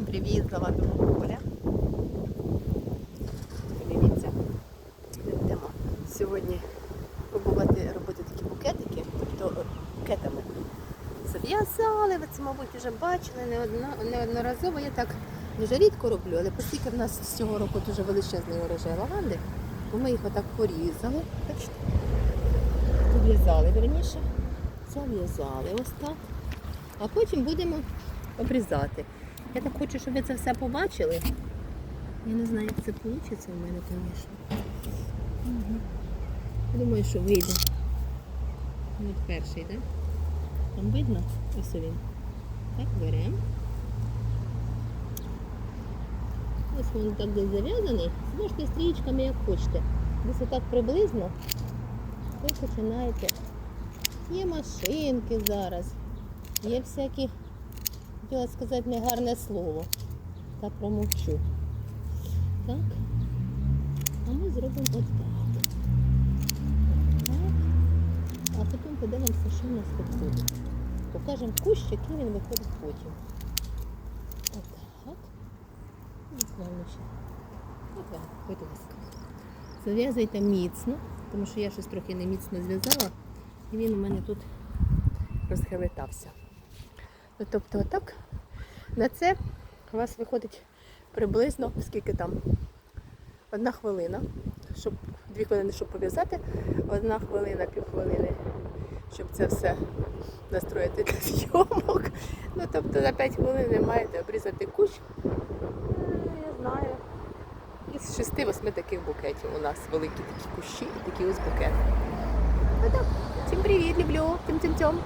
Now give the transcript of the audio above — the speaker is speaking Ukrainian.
Всім привіт, з Лавандового поля. Дивіться, йдемо сьогодні пробувати робити такі букетики, тобто е, букетами. Зав'язали, ви це, мабуть, вже бачили неодно- неодноразово. Я так дуже рідко роблю, але оскільки в нас з цього року дуже величезний урожай лаванди, то ми їх отак порізали. Бачите? Пов'язали, верніше. Зав'язали ось так. А потім будемо обрізати. Я так хочу, щоб ви це все побачили. Я не знаю, як це вийде в мене, звісно. Думаю, що вийде. От перший, так? Там видно? Ось він. Так, беремо. Ось він так десь зав'язаний. Зможете стрічками, як хочете. Десь отак приблизно. Ви починаєте. Є машинки зараз, є всякі хотіла сказати негарне слово. Та промовчу. Так. А ми зробимо отак. Так. А потім подивимося, що в нас виходить. Покажемо кущ, який він виходить потім. Отак. Буквально ще. Отак, будь ласка. Зав'язуйте міцно, тому що я щось трохи не міцно зв'язала, і він у мене тут розхилитався. Тобто отак. На це у вас виходить приблизно скільки там? Одна хвилина, щоб дві хвилини, щоб пов'язати, одна хвилина, півхвилини, щоб це все настроїти для зйомок. Ну тобто за 5 хвилин ви маєте обрізати кущ. Я знаю. Із 6-8 таких букетів у нас великі такі кущі і такі ось букети. Ну так, всім привіт, люблю, тим тим тьом